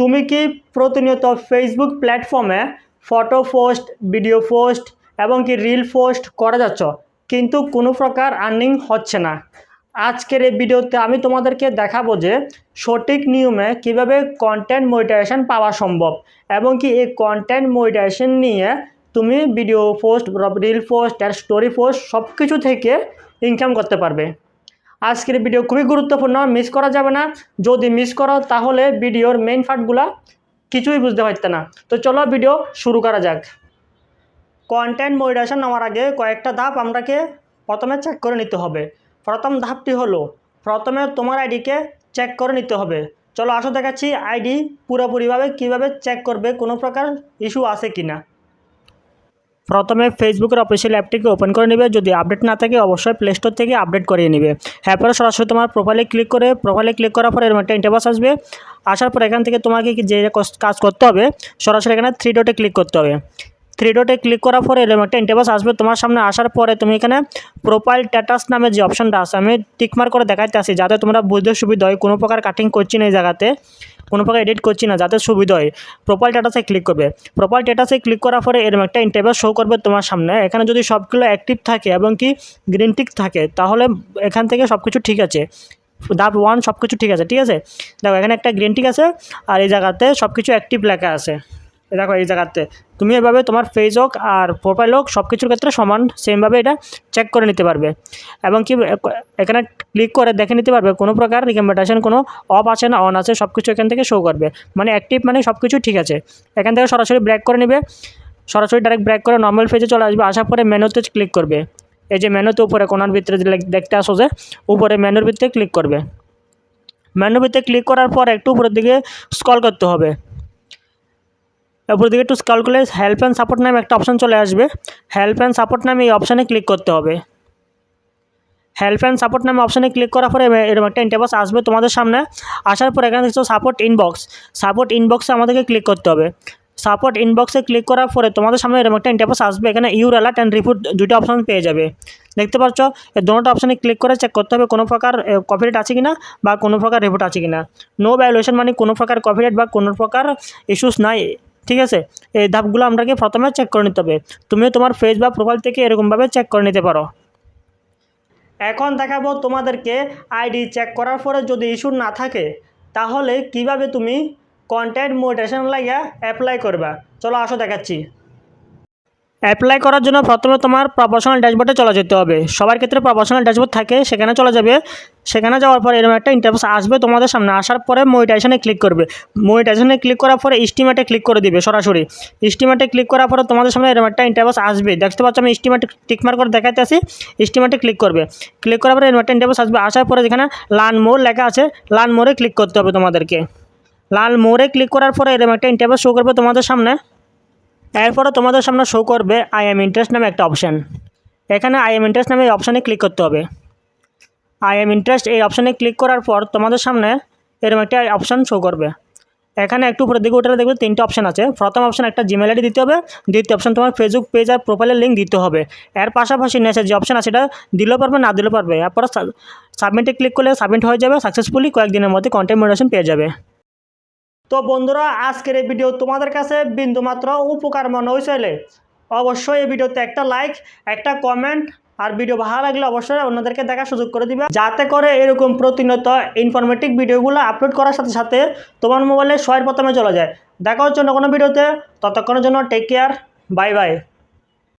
তুমি কি প্রতিনিয়ত ফেসবুক প্ল্যাটফর্মে ফটো পোস্ট ভিডিও পোস্ট এবং কি রিল পোস্ট করা যাচ্ছ? কিন্তু কোনো প্রকার আর্নিং হচ্ছে না। আজকের এই ভিডিওতে আমি তোমাদেরকে দেখাবো যে সঠিক নিয়মে কীভাবে কন্টেন্ট মনিটাইজেশন পাওয়া সম্ভব এবং কি এই কন্টেন্ট মনিটাইজেশন নিয়ে তুমি ভিডিও পোস্ট রিল পোস্ট আর স্টোরি পোস্ট সব কিছু থেকে ইনকাম করতে পারবে। আজকের ভিডিও খুবই গুরুত্বপূর্ণ মিস করা যাবে না। যদি মিস করো, তাহলে ভিডিওর মেইন পার্টগুলা কিছুই বুঝতে পারতে না। তো চলো ভিডিও শুরু করা যাক। কন্টেন্ট মনিটাইজেশন নেওয়ার আগে কয়েকটা ধাপ আমরাকে প্রথমে চেক করে নিতে হবে। প্রথম ধাপটি হলো, প্রথমে তোমার আইডিকে চেক করে নিতে হবে। চলো আসো দেখাচ্ছি আইডি পুরোপুরিভাবে কীভাবে চেক করবে, কোনো প্রকার ইস্যু আছে কি না প্রথমে ফেসবুকের অফিসিয়াল অ্যাপটিকে ওপেন করে নেবে। যদি আপডেট না থাকে, অবশ্যই প্লে স্টোর থেকে আপডেট করিয়ে নেবে। এরপরে সরাসরি তোমার প্রোফাইলে ক্লিক করে প্রোফাইলে ক্লিক করার পর এরকম একটা ইন্টারভাস আসবে। আসার পর এখান থেকে তোমাকে যে কাজ করতে হবে, সরাসরি এখানে থ্রি ডটে ক্লিক করতে হবে। থ্রি ডটে ক্লিক করার পরে এরকম একটা ইন্টারভাস আসবে। তোমার সামনে আসার পরে তুমি এখানে প্রোফাইল স্ট্যাটাস নামে যে অপশনটা আছে, আমি টিকমার করে দেখাইতে আসি যাতে তোমরা বুঝতে সুবিধা হয়। কোনো প্রকার কাটিং করছি না এই জায়গাতে, কোনো প্রকার এডিট করছি না যাতে সুবিধা হয়। প্রোফাইল স্ট্যাটাসে ক্লিক করবে। প্রোফাইল স্ট্যাটাসে ক্লিক করার পরে এরকম একটা ইন্টারভিউ শো করবে তোমার সামনে। এখানে যদি সবগুলো অ্যাক্টিভ থাকে এবং কি গ্রিন টিক থাকে, তাহলে এখান থেকে সব কিছু ঠিক আছে। ধাপ ওয়ান সব কিছু ঠিক আছে ঠিক আছে? দেখো, এখানে একটা গ্রিন টিক আছে আর এই জায়গাতে সব কিছু অ্যাক্টিভ লেখা আছে। দেখো এই জায়গাতে। তুমি এভাবে তোমার ফেজ হোক আর প্রোফাইল হোক সব কিছুর ক্ষেত্রে সমান সেমভাবে এটা চেক করে নিতে পারবে। এবং কি, এখানে ক্লিক করে দেখে নিতে পারবে, কোনো প্রকার রিকমেন্ডেশন কোনো অফ আছে না অন আছে সব কিছু এখান থেকে শো করবে। মানে অ্যাক্টিভ মানে সব কিছু ঠিক আছে। এখান থেকে সরাসরি ব্রেক করে নেবে। সরাসরি ডাইরেক্ট ব্রেক করে নর্মাল ফেজে চলে আসবে, আসার পরে মেনুতে ক্লিক করবে। এই যে মেনুতে উপরে, কোনার ভিতরে দেখতে আসো যে, উপরে মেনুর ভিতরে ক্লিক করবে। মেনুর ভিতরে ক্লিক করার পর একটু উপরের দিকে স্কল করতে হবে। উপর দিকে একটু স্কল হেল্প অ্যান্ড সাপোর্ট নামে একটা অপশান চলে আসবে। হেল্প অ্যান্ড সাপোর্ট নামে এই অপশানে ক্লিক করতে হবে। হেল্প অ্যান্ড সাপোর্ট নামে অপশানে ক্লিক করার পরে এরকম একটা ইন্টারভাস আসবে তোমাদের সামনে। আসার পর এখানে দেখছ সাপোর্ট ইনবক্স সাপোর্ট ইনবক্সে আমাদেরকে ক্লিক করতে হবে। সাপোর্ট ইনবক্সে ক্লিক করার পরে তোমাদের সামনে এরকম একটা ইন্টারভাস আসবে। এখানে ইউর অ্যালার্ট অ্যান্ড রিপোর্ট দুটো অপশান পেয়ে যাবে। দেখতে পাচ্ছ? এই দুটো অপশানে ক্লিক করে চেক করতে হবে কোনো প্রকার কপিরাইট আছে কিনা বা কোনো প্রকার রিপোর্ট আছে কিনা। নো ভ্যালুয়েশন মানে কোনো প্রকার কপিরাইট বা কোনো প্রকার ইস্যুস নাই। ঠিক আছে? এই ধাপগুলো আপনাকে প্রথমে চেক করে নিতে হবে। তুমিও তোমার ফেস বা প্রোফাইল থেকে এরকমভাবে চেক করে নিতে পারো। এখন দেখাবো তোমাদেরকে আইডি চেক করার পরে যদি ইস্যু না থাকে, তাহলে কীভাবে তুমি কন্টেন্ট মোটিভেশন লাগিয়া অ্যাপ্লাই করবা? চলো আসো দেখাচ্ছি। অ্যাপ্লাই করার জন্য প্রথমে তোমার প্রফেশনাল ড্যাশবোর্ডে চলে যেতে হবে। সবার ক্ষেত্রে প্রফেশনাল ড্যাশবোর্ড থাকে, সেখানে চলে যাবে। সেখানে যাওয়ার পর এরকম একটা ইন্টারফেস আসবে তোমাদের সামনে। আসার পরে মনিটাইজেশনে ক্লিক করবে। মনিটাইজেশনে ক্লিক করার পরে স্টিমেটে ক্লিক করে দিবে সরাসরি। স্টিমেটে ক্লিক করার পরে তোমাদের সামনে এরকম একটা ইন্টারফেস আসবে। দেখতে পাচ্ছ আমি স্টিমেটে টিকমার করে দেখাতে আসি। স্টিমেটে ক্লিক করবে। ক্লিক করার পরে এরকম একটা ইন্টারফেস আসবে। আসার পরে যেখানে লান মোর লেখা আছে লান মোরে ক্লিক করতে হবে তোমাদেরকে। লাল মোড়ে ক্লিক করার পরে এরকম একটা ইন্টারফেস শো করবে তোমাদের সামনে। এরপরে তোমাদের সামনে শো করবে আই এম ইন্টারেস্ট নামে একটা অপশান এখানে আই এম ইন্টারেস্ট নামে এই অপশানে ক্লিক করতে হবে। আই এম ইন্টারেস্ট এই অপশানে ক্লিক করার পর তোমাদের সামনে এরকম একটা অপশান শো করবে। এখানে একটু উপরের দিকে উঠে দেখবে তিনটে অপশান আছে। প্রথম অপশান একটা জিমেল আইডি দিতে হবে। দ্বিতীয় অপশান তোমার ফেসবুক পেজ আর প্রোফাইলের লিঙ্ক দিতে হবে। এর পাশাপাশি নেশে যে অপশান আছে সেটা দিলেও পারবে, না দিলেও পারবে। এরপর সাবমিটে ক্লিক করলে সাবমিট হয়ে যাবে সাকসেসফুলি কয়েকদিনের মধ্যে কন্টেন্ট মডারেশন পেয়ে যাবে। তো বন্ধুরা, আজকের এই ভিডিও তোমাদের কাছে বিন্দুমাত্র উপকার মনে হয়েছে অবশ্যই এই ভিডিওতে একটা লাইক একটা কমেন্ট আর ভিডিও ভালো লাগলে অবশ্যই অন্যদেরকে দেখার সুযোগ করে দিবে। যাতে করে এরকম প্রতিনিয়ত ইনফরমেটিভ ভিডিওগুলো আপলোড করার সাথে সাথে তোমার মোবাইলে সয়ের প্রথমে চলে যায়। দেখা হচ্ছে অন্য কোনো ভিডিওতে ততক্ষণের জন্য টেক কেয়ার বাই বাই